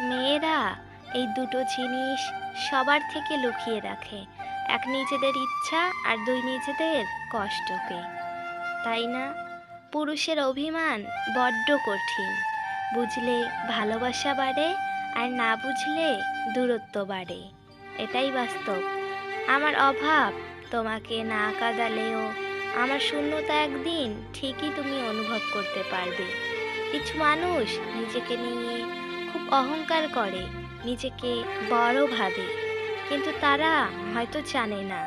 মেয়েরা, এই দুটো জিনিস সবার থেকে লুকিয়ে রাখে। এক নিজেদের ইচ্ছা আর দুই নিজেদের কষ্টকে। তাই না? পুরুষের অভিমান বড্ড কঠিন। বুঝলে ভালোবাসা বাড়ে আর না বুঝলে দূরত্ব বাড়ে। এটাই বাস্তব। আমার অভাব তোমাকে না কাঁদালেও আমার শূন্যতা একদিন ঠিকই তুমি অনুভব করতে পারবে। কিছু মানুষ নিজেকে নিয়ে খুব অহংকার করে, নিজেকে বড় ভাবে। কিন্তু তারা হয়তো জানে না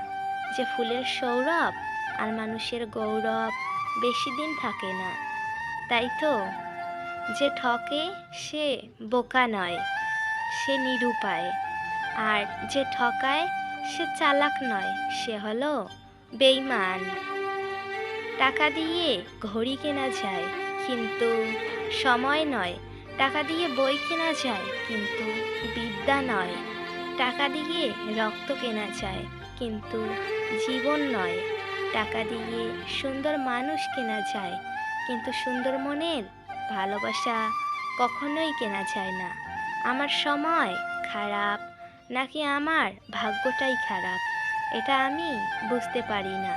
যে ফুলের সৌরভ আর মানুষের গৌরব বেশি দিন থাকে না। তাই তো, যে ঠকে সে বোকা নয়, সে নিরুপায়। আর যে ঠকায় সে চালাক নয়, সে হলো বেইমান টাকা দিয়ে ঘড়ি কেনা যায়, কিন্তু সময় নয় টাকা দিয়ে বই কেনা যায়, কিন্তু বিদ্যা নয়। টাকা দিয়ে রক্ত কেনা যায়, কিন্তু জীবন নয়। টাকা দিয়ে সুন্দর মানুষ কেনা যায়, কিন্তু সুন্দর মনের ভালোবাসা কখনোই কেনা যায় না। আমার সময় খারাপ, নাকি আমার ভাগ্যটাই খারাপ, এটা আমি বুঝতে পারি না।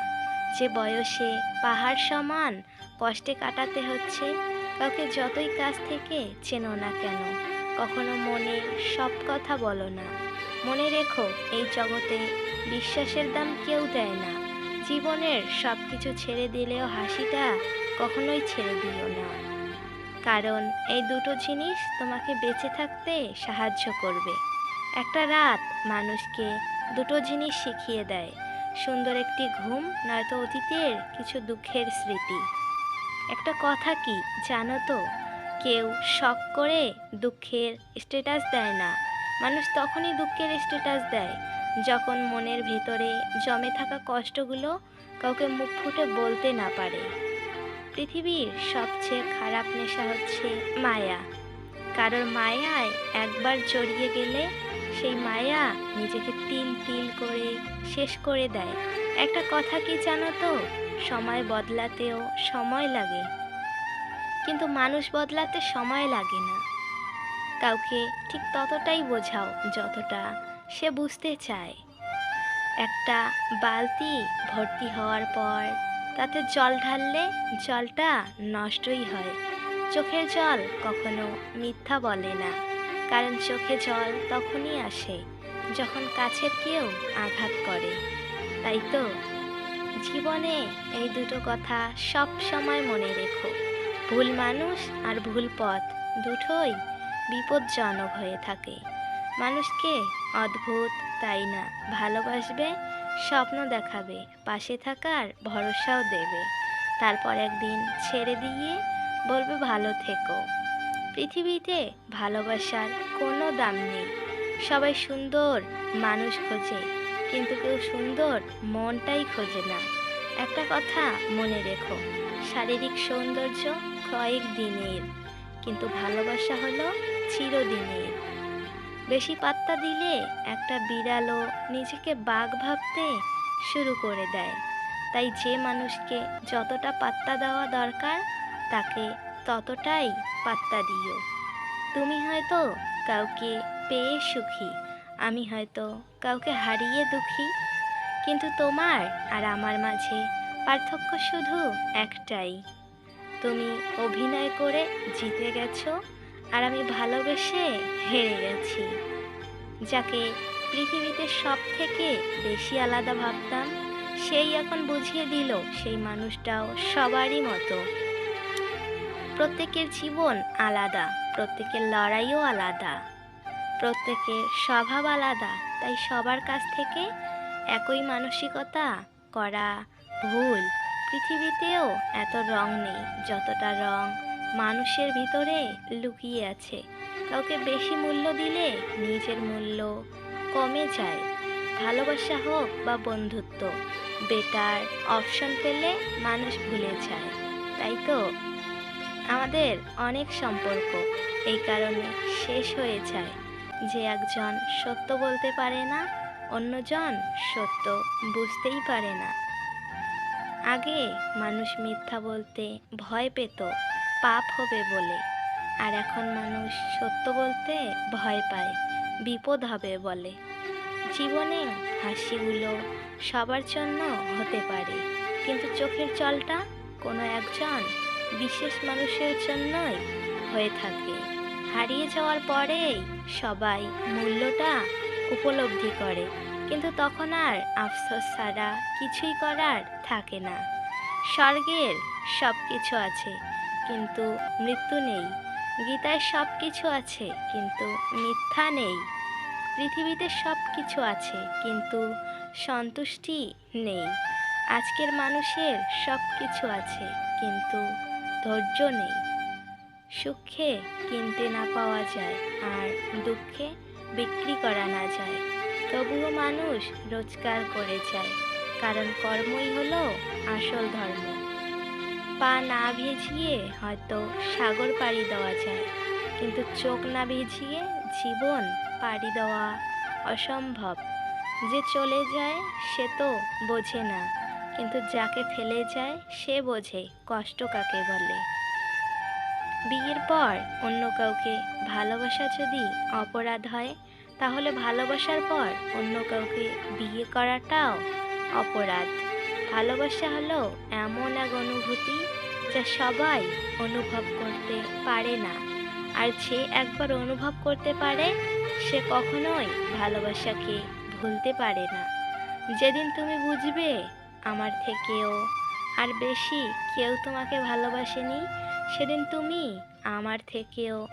যে বয়সে পাহাড় সমান কষ্টে কাটাতে হচ্ছে কাউকে যতই কাছ থেকে চেনো না কেন, কখনো মনে সব কথা বলো না। মনে রেখো, এই জগতে বিশ্বাসের দাম কেউ দেয় না। জীবনের সব কিছু ছেড়ে দিলেও হাসিটা কখনোই ছেড়ে দিও না। কারণ এই দুটো জিনিস তোমাকে বেঁচে থাকতে সাহায্য করবে। একটা রাত মানুষকে দুটো জিনিস শিখিয়ে দেয়, সুন্দর একটি ঘুম, নয়তো অতীতের কিছু দুঃখের স্মৃতি। একটা কথা কি জানো তো? কেউ শখ করে দুঃখের স্ট্যাটাস দেয় না। মানুষ তখনই দুঃখের স্ট্যাটাস দেয়, যখন মনের ভিতরে জমে থাকা কষ্টগুলো কাউকে মুখ ফুটে বলতে না পারে। পৃথিবীর সবচেয়ে খারাপ নেশা হচ্ছে মায়া। কারোর মায়ায় একবার জড়িয়ে গেলে সেই মায়া নিজেকে তিল তিল করে শেষ করে দেয়। একটা কথা কি জানো তো? সময় বদলাতেও সময় লাগে। কিন্তু মানুষ বদলাতে সময় লাগে না। কাউকে ঠিক ততটাই বোঝাও যতটা সে বুঝতে চায়। একটা বালতি ভর্তি হওয়ার পর তাতে জল ঢাললে জলটা নষ্টই হয়। চোখের জল কখনো মিথ্যা বলে না। কারণ চোখে জল তখনই আসে যখন কাছের কেউ আঘাত করে। তাই তো? জীবনে এই দুটো কথা সব সময় মনে রেখো। ভুল মানুষ আর ভুল পথ দুটোই বিপজ্জনক হয়ে থাকে। মানুষকে অদ্ভুত, তাই না? ভালোবাসবে, স্বপ্ন দেখাবে, পাশে থাকার ভরসাও দেবে। তারপর একদিন ছেড়ে দিয়ে বলবে, ভালো থেকো। পৃথিবীতে ভালোবাসার কোনো দাম নেই। সবাই সুন্দর মানুষ খোঁজে, কিন্তু কেউ সুন্দর মনটাই খোঁজে না। একটা কথা মনে রেখো, শারীরিক সৌন্দর্য কয়েক দিনের, কিন্তু ভালোবাসা হলো চিরদিনের। বেশি পাত্তা দিলে একটা বিড়ালও নিজেকে বাঘ ভাবতে শুরু করে দেয়। তাই যে মানুষকে যতটা পাত্তা দেওয়া দরকার, তাকে ততটাই পাত্তা দিও। তুমি হয়তো কাউকে পেয়ে সুখী, আমি হয়তো কাউকে হারিয়ে দুঃখী। কিন্তু তোমার আর আমার মাঝে পার্থক্য শুধু একটাই। তুমি অভিনয় করে জিতে গেছো, আর আমি ভালোবেসে হেরে গেছি। যাকে পৃথিবীতে সব থেকে বেশি আলাদা ভাবতাম, সেই এখন বুঝিয়ে দিল সেই মানুষটাও সবারই মতো। প্রত্যেকের জীবন আলাদা, প্রত্যেকের লড়াইও আলাদা, প্রত্যেকের স্বভাব আলাদা, তাই সবার কাছ থেকে একই মানসিকতা করা ভুল। পৃথিবীতেও এত রং নেই, যতটা রং মানুষের ভিতরে লুকিয়ে আছে। কাউকে বেশি মূল্য দিলে নিজের মূল্য কমে যায়। ভালোবাসা হোক বা বন্ধুত্ব বেটার অপশন পেলে মানুষ ভুলে যায়, তাই তো? আমাদের অনেক সম্পর্ক। এই কারণে শেষ হয়ে যায়। যে একজন সত্য বলতে পারে না, অন্যজন সত্য বুঝতেই পারে না। আগে মানুষ মিথ্যা বলতে ভয় পেত, পাপ হবে বলে। আর এখন মানুষ সত্য বলতে ভয় পায়, বিপদ হবে বলে। জীবনে হাসিগুলো সবার জন্য হতে পারে, কিন্তু চোখের জলটা কোনো একজন বিশেষ মানুষের জন্যই হয়ে থাকে। হারিয়ে যাওয়ার পরেই সবাই মূল্যটা উপলব্ধি করে, কিন্তু তখন আর আফসোস ছাড়া কিছুই করার থাকে না। স্বর্গের সব কিছু আছে, কিন্তু মৃত্যু নেই। গীতায় সব কিছু আছে, কিন্তু মিথ্যা নেই। পৃথিবীতে সব কিছু আছে, কিন্তু সন্তুষ্টি নেই। আজকের মানুষের সব কিছু আছে, কিন্তু ধৈর্য নেই। সুখে কিনতে না পাওয়া যায় আর দুঃখে বিক্রি করা না যায়। তবুও মানুষ রোজগার করে যায়, কারণ কর্মই হলো আসল ধর্ম। পা না ভিজিয়ে হয়তো সাগর পাড়ি দেওয়া যায়, কিন্তু চোখ না ভিজিয়ে জীবন পাড়ি দেওয়া অসম্ভব। যে চলে যায় সে তো বোঝে না। কিন্তু যাকে ফেলে যায়, সে বোঝে কষ্ট কাকে বলে। বিয়ের পর অন্য কাউকে ভালোবাসা যদি অপরাধ হয়, তাহলে ভালোবাসার পর অন্য কাউকে বিয়ে করাটাও অপরাধ। ভালোবাসা হলো এমন এক অনুভূতি যা সবাই অনুভব করতে পারে না। আর যে একবার অনুভব করতে পারে, সে কখনোই ভালোবাসাকে ভুলতে পারে না। যেদিন তুমি বুঝবে আমার থেকেও। আর বেশি কেউ তোমাকে ভালোবাসেনি? সেদিন তুমি আমার থেকেও